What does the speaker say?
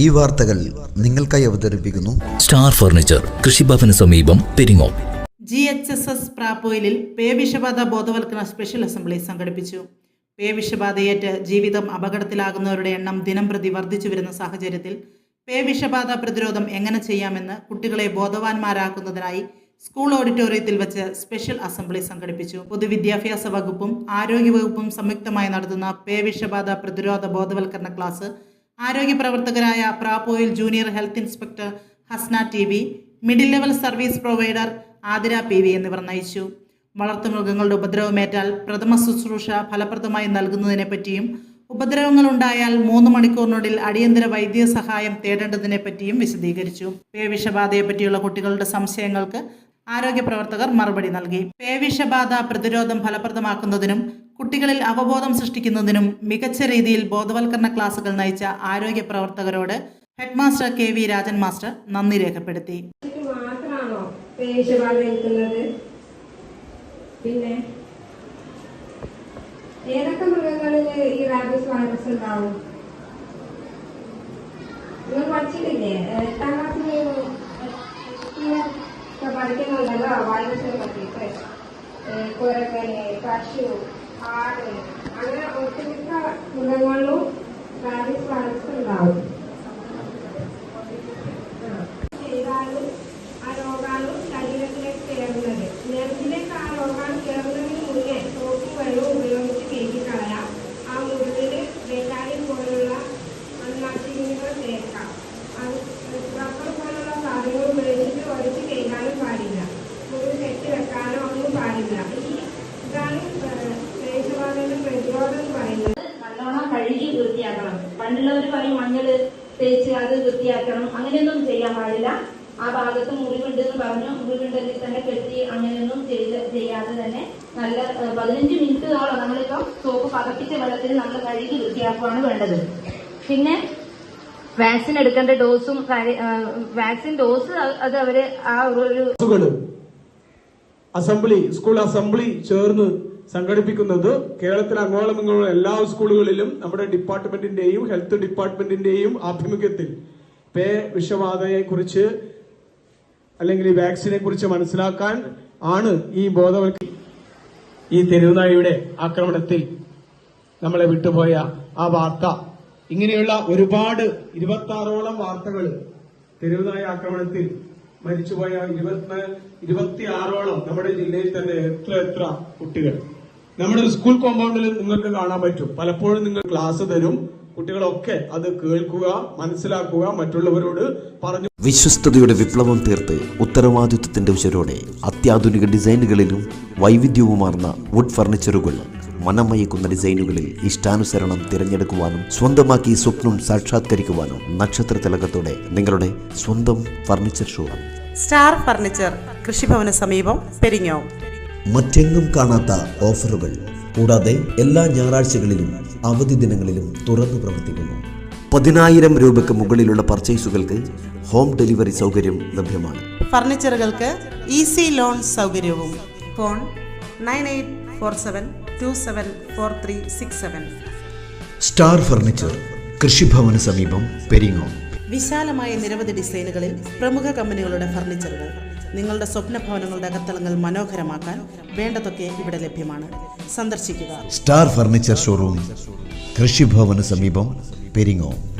ഈ വാർത്തകൾ നിങ്ങൾക്കായി അവതരിപ്പിക്കുന്നു സ്റ്റാർ ഫർണിച്ചർ കൃഷിഭവന് സമീപം Peringome. G H S S പ്രാപ്പോയിലിൽ പേവിഷബാധ ബോധവൽക്കരണ സ്പെഷ്യൽ അസംബ്ലി സംഘടിപ്പിച്ചു. പേവിഷബാധയേറ്റ് ജീവിതം അപകടത്തിലാകുന്നവരുടെ എണ്ണം ദിനം പ്രതി വർദ്ധിച്ചു വരുന്ന സാഹചര്യത്തിൽ പേവിഷബാധ പ്രതിരോധം എങ്ങനെ ചെയ്യാമെന്ന് കുട്ടികളെ ബോധവാന്മാരാക്കുന്നതിനായി സ്കൂൾ ഓഡിറ്റോറിയത്തിൽ വെച്ച് സ്പെഷ്യൽ അസംബ്ലി സംഘടിപ്പിച്ചു. പൊതുവിദ്യാഭ്യാസ വകുപ്പും ആരോഗ്യവകുപ്പും സംയുക്തമായി നടത്തുന്ന പേവിഷബാധ പ്രതിരോധ ബോധവൽക്കരണ ക്ലാസ് ആരോഗ്യ പ്രവർത്തകരായ Prapoyil junior health inspector Hasna T V middle level service provider Athira P V എന്നിവർ നയിച്ചു. വളർത്തുമൃഗങ്ങളുടെ ഉപദ്രവമേറ്റാൽ പ്രഥമ ശുശ്രൂഷ ഫലപ്രദമായി നൽകുന്നതിനെ പറ്റിയും ഉപദ്രവങ്ങൾ ഉണ്ടായാൽ മൂന്ന് മണിക്കൂറിനുള്ളിൽ അടിയന്തര വൈദ്യസഹായം തേടേണ്ടതിനെ പറ്റിയും വിശദീകരിച്ചു. പേവിഷബാധയെ പറ്റിയുള്ള കുട്ടികളുടെ സംശയങ്ങൾക്ക് ആരോഗ്യ പ്രവർത്തകർ മറുപടി നൽകി. പേവിഷബാധ പ്രതിരോധം ഫലപ്രദമാക്കുന്നതിനും കുട്ടികളിൽ അവബോധം സൃഷ്ടിക്കുന്നതിനും മികച്ച രീതിയിൽ ബോധവൽക്കരണ ക്ലാസുകൾ നയിച്ച ആരോഗ്യ പ്രവർത്തകരോട് head master K V Rajan master നന്ദി രേഖപ്പെടുത്തി. പിന്നെ? ഏതൊക്കെ മൃഗങ്ങളിൽ ഈ റാബിസ് വൈറസ് ഉണ്ടാവും? നിങ്ങൾ പഠിച്ചിട്ടില്ലേ? എട്ടാം ക്ലാസ്സിൽ പഠിക്കുന്നുണ്ടല്ലോ വൈറസിനെ പറ്റിയിട്ട്. കുരക്കനെ പശു ఆరు అనగా ఉచిత గుణములు ప్రతిస్పందిస్తున్నావు പണ്ടുള്ളവർ പറയും മഞ്ഞൾ തേച്ച് അത് വൃത്തിയാക്കണം. അങ്ങനെയൊന്നും ചെയ്യാൻ പാടില്ല. ആ ഭാഗത്ത് മുറിവുണ്ട് എന്ന് പറഞ്ഞു. മുറിവുണ്ടെങ്കിൽ തന്നെ കെട്ടി അങ്ങനെയൊന്നും ചെയ്ത് ചെയ്യാതെ തന്നെ നല്ല പതിനഞ്ച് മിനിറ്റോളം നമ്മളിപ്പോ സോപ്പ് പതപ്പിച്ച വെള്ളത്തിൽ നമ്മൾ കഴുകി വൃത്തിയാക്കുകയാണ് വേണ്ടത്. പിന്നെ വാക്സിൻ എടുക്കേണ്ട ഡോസും വാക്സിൻ ഡോസ് അത് അവർ ആ ഒരു അസംബ്ലി സ്കൂൾ അസംബ്ലി ചേർന്ന് സംഘടിപ്പിക്കുന്നത് കേരളത്തിൽ അങ്ങോളം ഇങ്ങോളം എല്ലാ സ്കൂളുകളിലും നമ്മുടെ ഡിപ്പാർട്ട്മെന്റിന്റെയും ഹെൽത്ത് ഡിപ്പാർട്ട്മെന്റിന്റെയും ആഭിമുഖ്യത്തിൽ പേ വിഷബാധയെ കുറിച്ച് അല്ലെങ്കിൽ ഈ വാക്സിനെ കുറിച്ച് മനസ്സിലാക്കാൻ ആണ് ഈ ബോധവൽക്ക ഈ തെരുവുനായുടെ ആക്രമണത്തിൽ നമ്മളെ വിട്ടുപോയ ആ വാർത്ത. ഇങ്ങനെയുള്ള ഒരുപാട് ഇരുപത്തി ആറോളം വാർത്തകൾ തെരുവുനായ ആക്രമണത്തിൽ മരിച്ചുപോയ ഇരുപത്തി ഇരുപത്തിയാറോളം നമ്മുടെ ജില്ലയിൽ തന്നെ എത്ര എത്ര കുട്ടികൾ നമ്മുടെ സ്കൂൾ കോമ്പൗണ്ടിൽ നിങ്ങൾക്ക് കാണാൻ പറ്റും. പലപ്പോഴും നിങ്ങൾ ക്ലാസ് തരും. കുട്ടികളൊക്കെ അത് കേൾക്കുക മനസ്സിലാക്കുക മറ്റുള്ളവരോട് പറഞ്ഞു വിശ്വസ്തയുടെ വിപ്ലവം തീർത്ത് ഉത്തരവാദിത്വത്തിന്റെ ഉച്ചരോടെ അത്യാധുനിക ഡിസൈനുകളിലും വൈവിധ്യവുമാർന്ന വുഡ് ഫർണിച്ചറുകൾ മനമയക്കുന്ന ഡിസൈനുകളിൽ ഇഷ്ടാനുസരണം തിരഞ്ഞെടുക്കുവാനും സ്വന്തമാക്കി സ്വപ്നം സാക്ഷാത്കരിക്കുവാനും നക്ഷത്ര തിലകത്തോടെ നിങ്ങളുടെ സ്വന്തം ഫർണിച്ചർ ഷോറൂം സ്റ്റാർ ഫർണിച്ചർ കൃഷിഭവന സമീപം പെരിങ്ങോം. മറ്റെങ്ങും കാണാത്ത ഓഫറുകൾ. കൂടാതെ എല്ലാ ഞായറാഴ്ചകളിലും അവധി ദിനങ്ങളിലും തുറന്നു പ്രവർത്തിക്കുന്നു. പതിനായിരം രൂപയ്ക്ക് മുകളിലുള്ള പർച്ചേസുകൾക്ക് ഹോം ഡെലിവറി സൗകര്യം ലഭ്യമാണ്. ഫർണിച്ചറുകൾക്ക് ഈസി ലോൺ സൗകര്യവും. Phone nine eight four seven two seven four three six seven. Star furniture കൃഷിഭവന് സമീപം പെരിങ്ങോ. വിശാലമായ നിരവധി ഡിസൈനുകളിൽ പ്രമുഖ കമ്പനികളുടെ ഫർണിച്ചറുകൾ. നിങ്ങളുടെ സ്വപ്ന ഭവനങ്ങളുടെ അകത്തളങ്ങൾ മനോഹരമാക്കാൻ വേണ്ടതൊക്കെ ഇവിടെ ലഭ്യമാണ്. സന്ദർശിക്കുക. സ്റ്റാർ ഫർണിച്ചർ ഷോറൂം കൃഷിഭവന് സമീപം പെരിങ്ങോം.